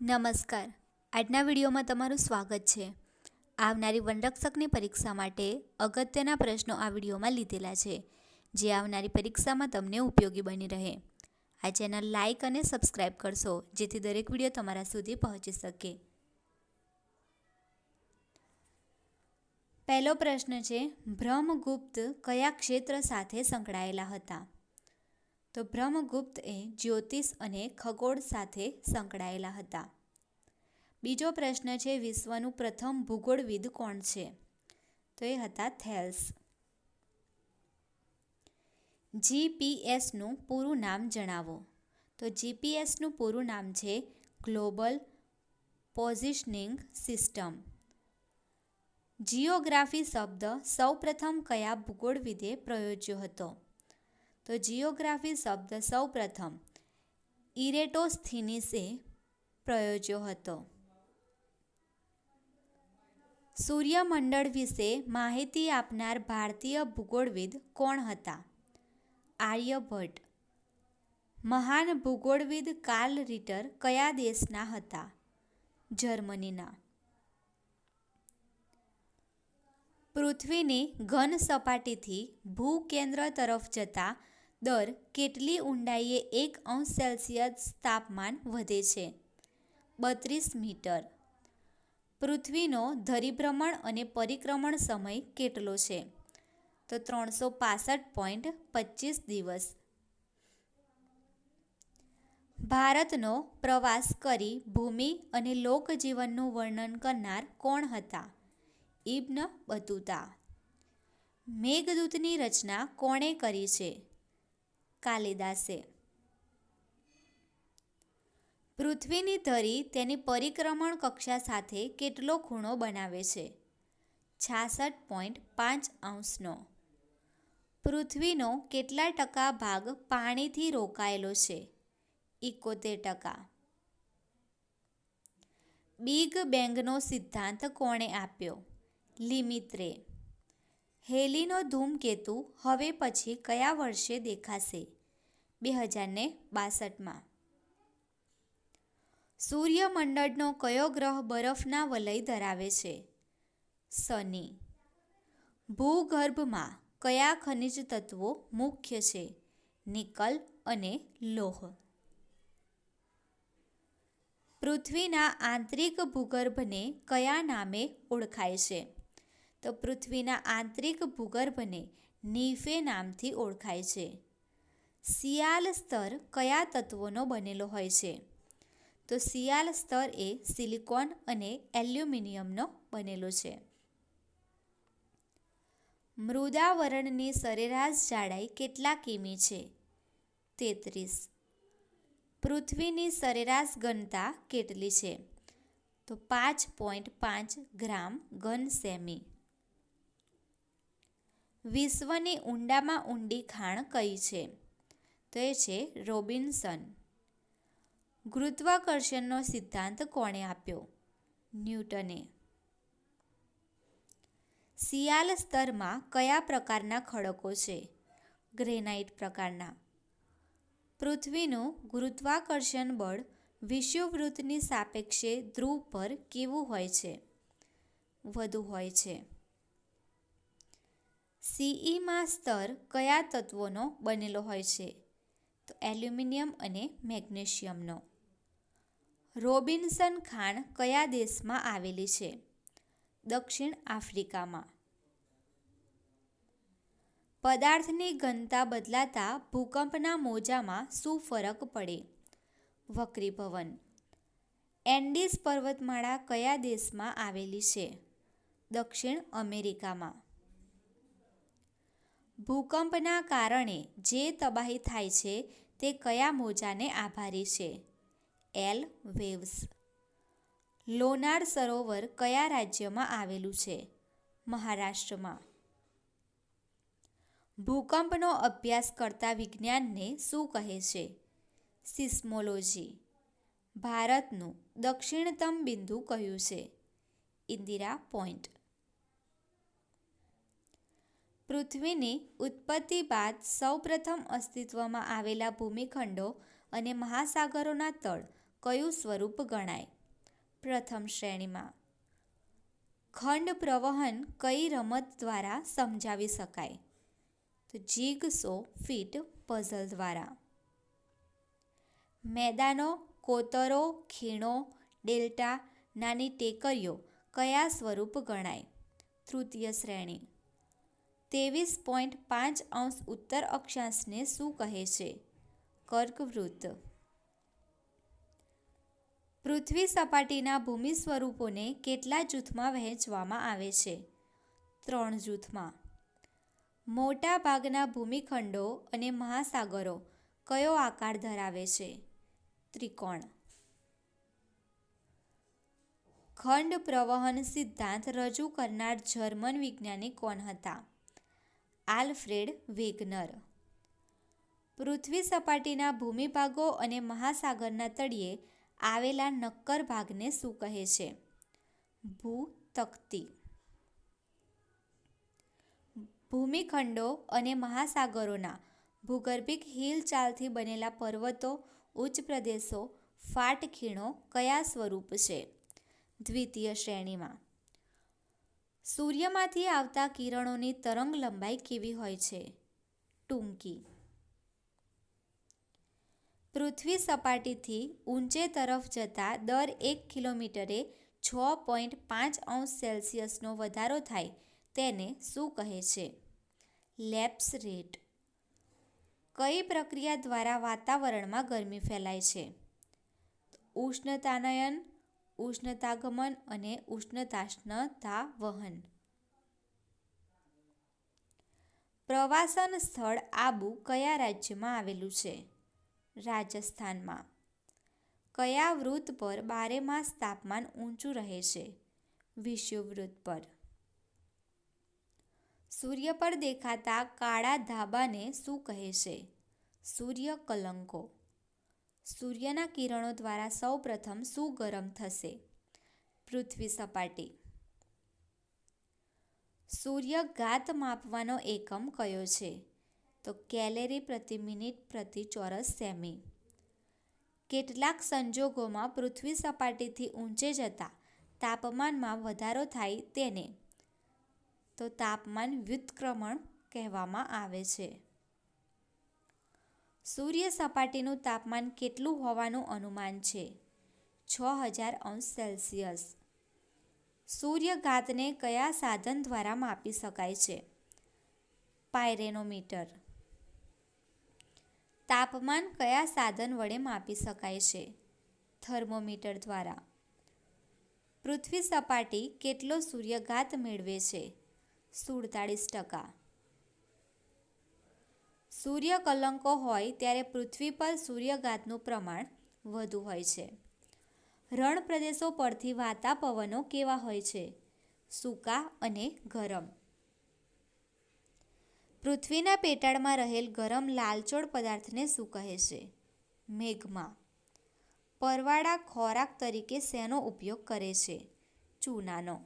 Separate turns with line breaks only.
નમસ્કાર. આજના વિડીયોમાં તમારું સ્વાગત છે. આવનારી વનરક્ષકની પરીક્ષા માટે અગત્યના પ્રશ્નો આ વિડીયોમાં લીધેલા છે, જે આવનારી પરીક્ષામાં તમને ઉપયોગી બની રહે. આ ચેનલ લાઇક અને સબસ્ક્રાઇબ કરશો, જેથી દરેક વીડિયો તમારા સુધી પહોંચી શકે. પહેલો પ્રશ્ન છે, બ્રહ્મગુપ્ત કયા ક્ષેત્ર સાથે સંકળાયેલા હતા? તો બ્રહ્મગુપ્ત એ જ્યોતિષ અને ખગોળ સાથે સંકળાયેલા હતા. બીજો પ્રશ્ન છે, વિશ્વનું પ્રથમ ભૂગોળવિદ કોણ છે? તો એ હતા થેલ્સ. જીપીએસનું પૂરું નામ જણાવો. તો જીપીએસનું પૂરું નામ છે ગ્લોબલ પોઝિશનિંગ સિસ્ટમ. જીઓગ્રાફી શબ્દ સૌપ્રથમ કયા ભૂગોળવિદે પ્રયોજ્યો હતો? તો જીઓગ્રાફી શબ્દ સૌપ્રથમ ઇરેટોસ્થિનીસે પ્રયોજ્યો હતો. સૂર્યમંડળ વિશે માહિતી આપનાર ભારતીય ભૂગોળવિદ કોણ હતા? આર્યભટ્ટ. મહાન ભૂગોળવિદ કાર્લ રીટર કયા દેશના હતા? જર્મનીના. પૃથ્વીની ઘન સપાટીથી ભૂકેન્દ્ર તરફ જતા દર કેટલી ઊંડાઈએ એક અંશ સેલ્સિયસ તાપમાન વધે છે? બત્રીસ મીટર. પૃથ્વીનો ધરીભ્રમણ અને પરિક્રમણ સમય કેટલો છે? તો ત્રણસો પાસઠ પોઈન્ટ પચીસ દિવસ. ભારતનો પ્રવાસ કરી ભૂમિ અને લોકજીવનનું વર્ણન કરનાર કોણ હતા? ઇબ્ન બતુતા. મેઘદૂતની રચના કોણે કરી છે? કાલિદાસે. પૃથ્વીની ધરી તેની પરિક્રમણ કક્ષા સાથે કેટલો ખૂણો બનાવે છે? છાસઠ પોઈન્ટ પાંચ અંશનો. પૃથ્વીનો કેટલા ટકા ભાગ પાણીથી રોકાયેલો છે? એકોતેર ટકા. બિગ બેંગનો સિદ્ધાંત કોણે આપ્યો? લિમિત્રે હેલીનો ધૂમકેતુ હવે પછી કયા વર્ષે દેખાશે? બે હજારને બાસઠમાં. સૂર્યમંડળનો કયો ગ્રહ બરફના વલય ધરાવે છે? શનિ. ભૂગર્ભમાં કયા ખનિજ તત્વો મુખ્ય છે? નિકલ અને લોહ. પૃથ્વીના આંતરિક ભૂગર્ભને કયા નામે ઓળખાય છે? તો પૃથ્વીના આંતરિક ભૂગર્ભને નીફે નામથી ઓળખાય છે. સિયાલ સ્તર કયા તત્વોનો બનેલો હોય છે? તો સિયાલ સ્તર એ સિલિકોન અને એલ્યુમિનિયમનો બનેલો છે. મૃદાવરણની સરેરાશ જાડાઈ કેટલા કિમી છે? તેત્રીસ. પૃથ્વીની સરેરાશ ઘનતા કેટલી છે? તો પાંચ પોઈન્ટ પાંચ ગ્રામ ઘન સેમી. વિશ્વની ઊંડામાં ઊંડી ખાણ કઈ છે? તો છે રોબિન્સન. ગુરુત્વાકર્ષણનો સિદ્ધાંત કોણે આપ્યો? ન્યૂટને. શિયાલ સ્તરમાં કયા પ્રકારના ખડકો છે? ગ્રેનાઇટ પ્રકારના. પૃથ્વીનું ગુરુત્વાકર્ષણ બળ વિષુવવૃત્તની સાપેક્ષે ધ્રુવ પર કેવું હોય છે? વધુ હોય છે. સીઈમાં સ્તર કયા તત્વોનો બનેલો હોય છે? તો એલ્યુમિનિયમ અને મેગ્નેશિયમનો. રોબિન્સન ખાણ કયા દેશમાં આવેલી છે? દક્ષિણ આફ્રિકામાં. પદાર્થની ઘનતા બદલાતા ભૂકંપના મોજામાં શું ફરક પડે? વક્રીભવન. એન્ડિસ પર્વતમાળા કયા દેશમાં આવેલી છે? દક્ષિણ અમેરિકામાં. ભૂકંપના કારણે જે તબાહી થાય છે તે કયા મોજાને આભારી છે? એલ. વેવ્સ. લોનાર સરોવર કયા રાજ્યમાં આવેલું છે? મહારાષ્ટ્રમાં. ભૂકંપનો અભ્યાસ કરતા વિજ્ઞાનને શું કહે છે? સિસ્મોલોજી. ભારતનું દક્ષિણતમ બિંદુ કયું છે? ઇન્દિરા પોઈન્ટ. પૃથ્વીની ઉત્પત્તિ બાદ સૌપ્રથમ અસ્તિત્વમાં આવેલા ભૂમિખંડો અને મહાસાગરોના તળ કયું સ્વરૂપ ગણાય? પ્રથમ શ્રેણીમાં. ખંડ પ્રવહન કઈ રમત દ્વારા સમજાવી શકાય? તો જીગ સો ફીટ પઝલ દ્વારા. મેદાનો, કોતરો, ખીણો, ડેલ્ટા, નાની ટેકરીઓ કયા સ્વરૂપ ગણાય? તૃતીય શ્રેણી. ત્રેવીસ પોઈન્ટ પાંચ અંશ ઉત્તર અક્ષાંશને શું કહે છે? કર્કવૃત્ત. પૃથ્વી સપાટીના ભૂમિ સ્વરૂપોને કેટલા જૂથમાં વહેંચવામાં આવે છે? ત્રણ જૂથમાં. મોટા ભાગના ભૂમિખંડો અને મહાસાગરો કયો આકાર ધરાવે છે? ત્રિકોણ. ખંડ પ્રવહન સિદ્ધાંત રજૂ કરનાર જર્મન વિજ્ઞાની કોણ હતા? Alfred WagonR. પૃથ્વી સપાટીના ભૂમિભાગો અને મહાસાગરના તળિયે આવેલા નક્કર ભાગને શું કહે છે? ભૂતકતી. ભૂમિખંડો અને મહાસાગરોના ભૂગર્ભિક હિલચાલથી બનેલા પર્વતો, ઉચ્ચ પ્રદેશો ફાટ ખીણો કયા સ્વરૂપ છે? દ્વિતીય શ્રેણીમાં. સૂર્યમાંથી આવતા કિરણોની તરંગ લંબાઈ કેવી હોય છે? ટૂંકી. પૃથ્વી સપાટીથી ઊંચે તરફ જતા દર એક કિલોમીટરે છ પોઈન્ટ પાંચ અંશ સેલ્સિયસનો વધારો થાય, તેને શું કહે છે? Lapse rate. કઈ પ્રક્રિયા દ્વારા વાતાવરણમાં ગરમી ફેલાય છે? ઉષ્ણતાનયન ઉષ્ણતાગમન અને ઉષ્ણતાષ્ણતા વહન પ્રવાસન સ્થળ આબુ કયા રાજ્યમાં આવેલું છે? રાજસ્થાનમાં. કયા વૃત્ત પર બારે માસ તાપમાન ઊંચું રહે છે? વિષુવવૃત્ત પર. સૂર્ય પર દેખાતા કાળા ધાબાને શું કહે છે? સૂર્ય કલંકો સૂર્યના કિરણો દ્વારા સૌપ્રથમ શું ગરમ થશે. પૃથ્વી સપાટી. સૂર્યઘાત માપવાનો એકમ કયો છે? તો કેલેરી પ્રતિ મિનિટ પ્રતિ ચોરસ સેમી. કેટલાક સંજોગોમાં પૃથ્વી સપાટીથી ઊંચે જતા તાપમાનમાં વધારો થાય તેને. તો તાપમાન વ્યુત્ક્રમણ કહેવામાં આવે છે. સૂર્ય સપાટીનું તાપમાન કેટલું હોવાનું અનુમાન છે? છ હજાર અંશ સેલ્સિયસ. સૂર્યઘાતને કયા સાધન દ્વારા માપી શકાય છે? પાયરેનોમીટર. તાપમાન કયા સાધન વડે માપી શકાય છે? થર્મોમીટર દ્વારા. પૃથ્વી સપાટી કેટલો સૂર્યઘાત મેળવે છે? સુડતાળીસ ટકા. સૂર્ય કલંકો હોય ત્યારે પૃથ્વી પર સૂર્યઘાતનું પ્રમાણ વધુ હોય છે. રણ પ્રદેશો પરથી વાતા પવનો કેવા હોય છે? સૂકા અને ગરમ. પૃથ્વીના પેટાળમાં રહેલ ગરમ લાલચોળ પદાર્થને શું કહે છે? મેઘમા. પરવાળા ખોરાક તરીકે શેનો ઉપયોગ કરે છે? ચૂનાનો.